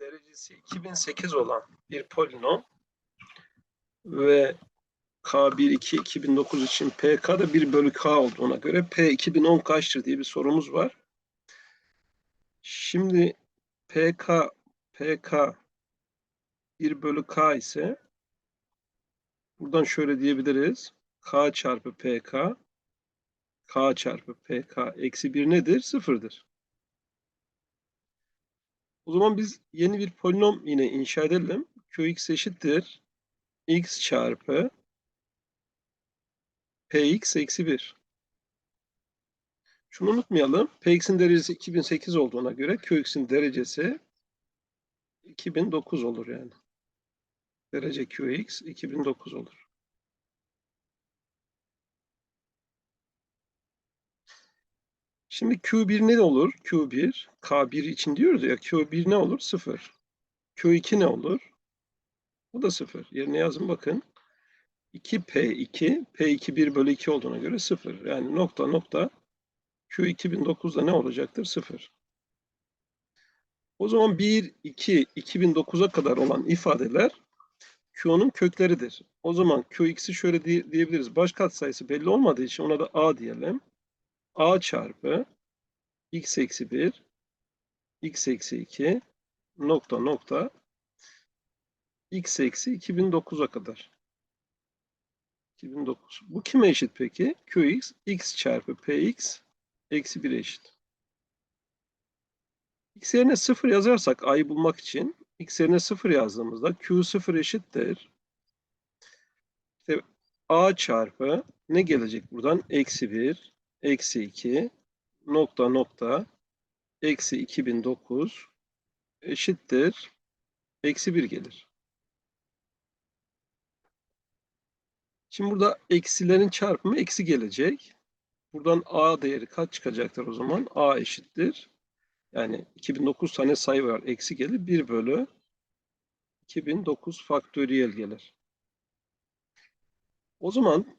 derecesi 2008 olan bir polinom ve K1, 2, 2009 için PK'da 1 bölü K olduğuna göre P 2010 kaçtır diye bir sorumuz var. Şimdi PK, PK 1 bölü K ise buradan şöyle diyebiliriz. K çarpı PK K çarpı PK eksi 1 nedir? Sıfırdır. O zaman biz yeni bir polinom yine inşa edelim. Qx eşittir. x çarpı px eksi 1. Şunu unutmayalım. px'in derecesi 2008 olduğuna göre qx'in derecesi 2009 olur yani. Derece qx 2009 olur. Şimdi Q1 ne olur? Q1, K1 için diyoruz ya Q1 ne olur? 0. Q2 ne olur? Bu da 0. Yerine yazın bakın. 2P2, P2 1 bölü 2 olduğuna göre 0. Yani nokta nokta Q 2009'da ne olacaktır? 0. O zaman 1, 2, 2009'a kadar olan ifadeler Q'nun kökleridir. O zaman Qx'i şöyle diye- diyebiliriz. Baş katsayısı belli olmadığı için ona da A diyelim. A çarpı x eksi 1 x eksi 2 nokta nokta x eksi 2009'a kadar. 2009. Bu kime eşit peki? Qx x çarpı px eksi 1 eşit. x yerine 0 yazarsak a'yı bulmak için x yerine 0 yazdığımızda q0 eşittir. İşte a çarpı ne gelecek buradan? Eksi 1 eksi 2 nokta nokta eksi 2009 eşittir eksi 1 gelir. Şimdi burada eksilerin çarpımı eksi gelecek. Buradan a değeri kaç çıkacaktır o zaman? a eşittir. Yani 2009 tane sayı var. Eksi gelir. 1 bölü 2009 faktöriyel gelir. O zaman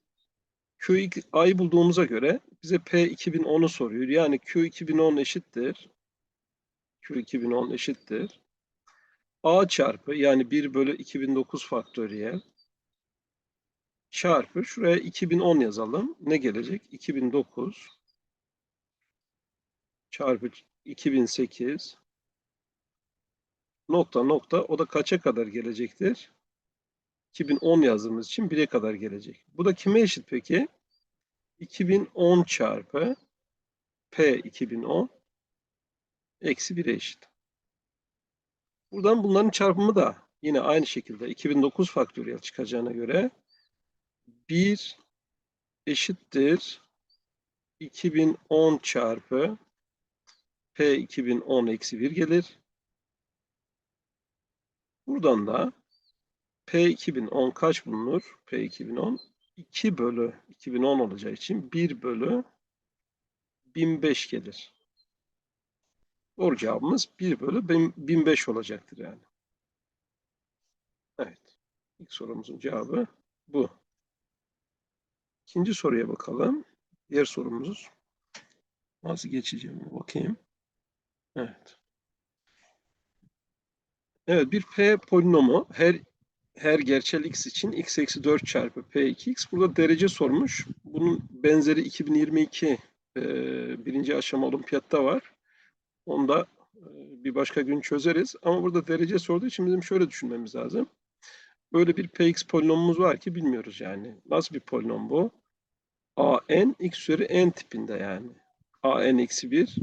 Q a'yı bulduğumuza göre bize P 2010'u soruyor. Yani Q 2010 eşittir. Q 2010 eşittir. A çarpı yani 1 bölü 2009 faktöriyel çarpı şuraya 2010 yazalım. Ne gelecek? 2009 çarpı 2008 nokta nokta o da kaça kadar gelecektir? 2010 yazdığımız için 1'e kadar gelecek. Bu da kime eşit peki? 2010 çarpı P 2010 eksi 1'e eşit. Buradan bunların çarpımı da yine aynı şekilde 2009 faktöriyel çıkacağına göre 1 eşittir 2010 çarpı P 2010 eksi 1 gelir. Buradan da P 2010 kaç bulunur? P 2010 2 bölü 2010 olacağı için 1 bölü 1005 gelir. Doğru cevabımız 1 bölü 1005 olacaktır yani. Evet. İlk sorumuzun cevabı bu. İkinci soruya bakalım. Diğer sorumuz nasıl geçeceğim bakayım. Evet. Evet bir P polinomu her her gerçel x için x eksi 4 çarpı p2x. Burada derece sormuş. Bunun benzeri 2022 e, birinci aşama olimpiyatta var. Onu da e, bir başka gün çözeriz. Ama burada derece sorduğu için bizim şöyle düşünmemiz lazım. Böyle bir px polinomumuz var ki bilmiyoruz yani. Nasıl bir polinom bu? an x üzeri n tipinde yani. an eksi 1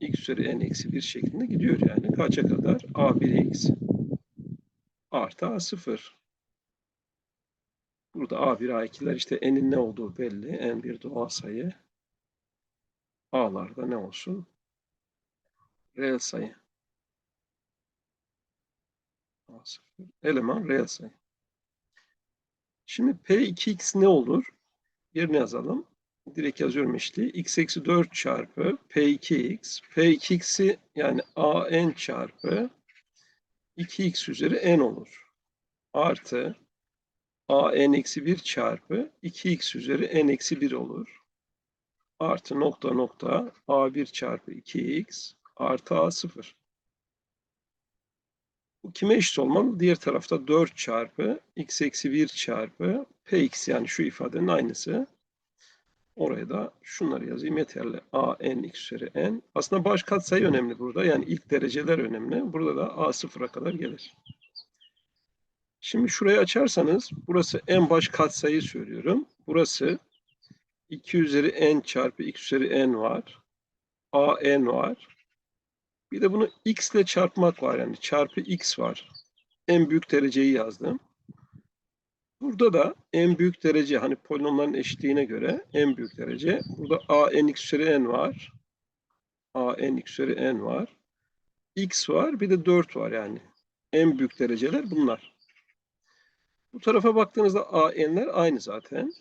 x üzeri n eksi 1 şeklinde gidiyor yani. Kaça kadar? a1x artı A0. Burada A1, A2'ler işte n'in ne olduğu belli. n bir doğal sayı. A'larda ne olsun? Reel sayı. A0. Eleman reel sayı. Şimdi P2x ne olur? Yerine yazalım. Direkt yazıyorum eşliği. x eksi 4 çarpı P2x. P2x'i yani an çarpı 2x üzeri n olur. Artı a n eksi 1 çarpı 2x üzeri n eksi 1 olur. Artı nokta nokta a1 çarpı 2x artı a0. Bu kime eşit olmalı? Diğer tarafta 4 çarpı x eksi 1 çarpı px yani şu ifadenin aynısı. Oraya da şunları yazayım yeterli. a n x üzeri n. Aslında baş katsayı önemli burada. Yani ilk dereceler önemli. Burada da a sıfıra kadar gelir. Şimdi şurayı açarsanız burası en baş katsayı söylüyorum. Burası 2 üzeri n çarpı x üzeri n var. a n var. Bir de bunu x ile çarpmak var yani çarpı x var. En büyük dereceyi yazdım. Burada da en büyük derece hani polinomların eşitliğine göre en büyük derece. Burada a n x üzeri n var. a n x üzeri n var. x var bir de 4 var yani. En büyük dereceler bunlar. Bu tarafa baktığınızda a n'ler aynı zaten.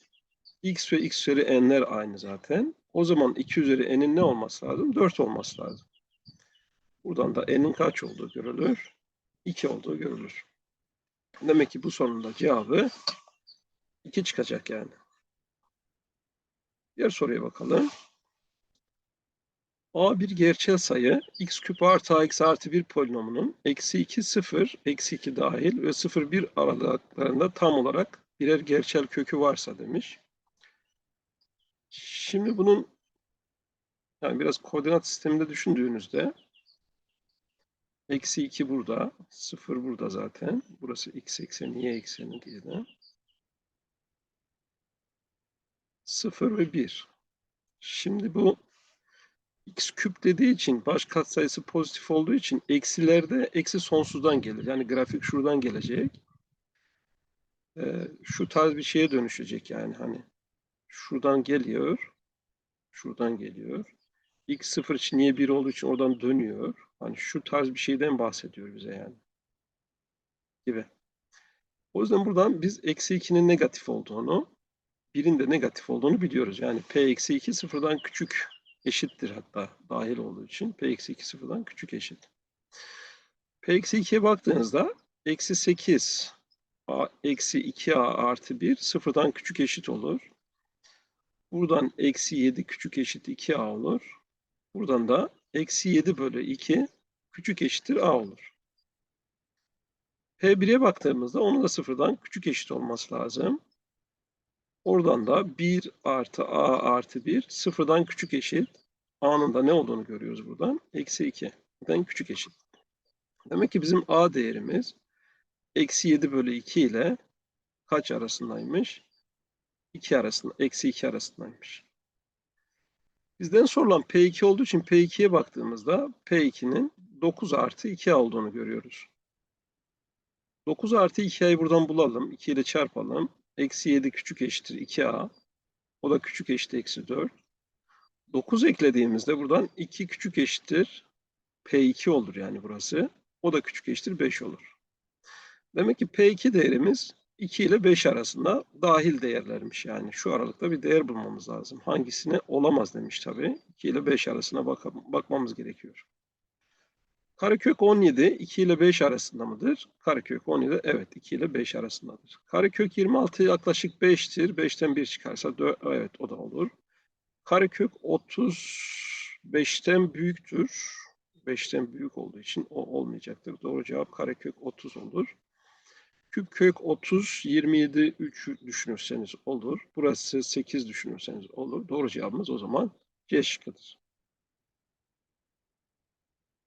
x ve x üzeri n'ler aynı zaten. O zaman 2 üzeri n'in ne olması lazım? 4 olması lazım. Buradan da n'in kaç olduğu görülür? 2 olduğu görülür. Demek ki bu sorunun cevabı 2 çıkacak yani. Diğer soruya bakalım. A bir gerçel sayı x küp artı ax artı 1 polinomunun eksi 2 0 eksi 2 dahil ve 0 1 aralıklarında tam olarak birer gerçel kökü varsa demiş. Şimdi bunun yani biraz koordinat sisteminde düşündüğünüzde Eksi 2 burada. 0 burada zaten. Burası x ekseni, y ekseni diyelim. 0 ve 1. Şimdi bu x küp dediği için baş katsayısı pozitif olduğu için eksilerde eksi sonsuzdan gelir. Yani grafik şuradan gelecek. Ee, şu tarz bir şeye dönüşecek yani hani. Şuradan geliyor. Şuradan geliyor. x 0 için y 1 olduğu için oradan dönüyor. Hani şu tarz bir şeyden bahsediyor bize yani. Gibi. O yüzden buradan biz eksi 2'nin negatif olduğunu, 1'in de negatif olduğunu biliyoruz. Yani p eksi 2 sıfırdan küçük eşittir hatta dahil olduğu için p eksi 2 sıfırdan küçük eşit. p eksi 2'ye baktığınızda eksi 8 a eksi 2a artı 1 sıfırdan küçük eşit olur. Buradan eksi 7 küçük eşit 2a olur. Buradan da eksi 7 bölü 2 küçük eşittir a olur. P1'e baktığımızda onun da sıfırdan küçük eşit olması lazım. Oradan da 1 artı a artı 1 sıfırdan küçük eşit. a'nın da ne olduğunu görüyoruz buradan. Eksi 2. Den küçük eşit. Demek ki bizim a değerimiz eksi 7 bölü 2 ile kaç arasındaymış? 2 arasında, eksi 2 arasındaymış. Bizden sorulan P2 olduğu için P2'ye baktığımızda P2'nin 9 artı 2A olduğunu görüyoruz. 9 artı 2A'yı buradan bulalım. 2 ile çarpalım. Eksi 7 küçük eşittir 2A. O da küçük eşittir eksi 4. 9 eklediğimizde buradan 2 küçük eşittir P2 olur yani burası. O da küçük eşittir 5 olur. Demek ki P2 değerimiz 2 ile 5 arasında dahil değerlermiş yani. Şu aralıkta bir değer bulmamız lazım. Hangisine olamaz demiş tabii. 2 ile 5 arasına bak bakmamız gerekiyor. Karekök 17 2 ile 5 arasında mıdır? Karekök 17 evet 2 ile 5 arasındadır. Karekök 26 yaklaşık 5'tir. 5'ten 1 çıkarsa 4, evet o da olur. Karekök 30 5'ten büyüktür. 5'ten büyük olduğu için o olmayacaktır. Doğru cevap karekök 30 olur. Küp kök 30, 27, 3 düşünürseniz olur. Burası 8 düşünürseniz olur. Doğru cevabımız o zaman C şıkkıdır.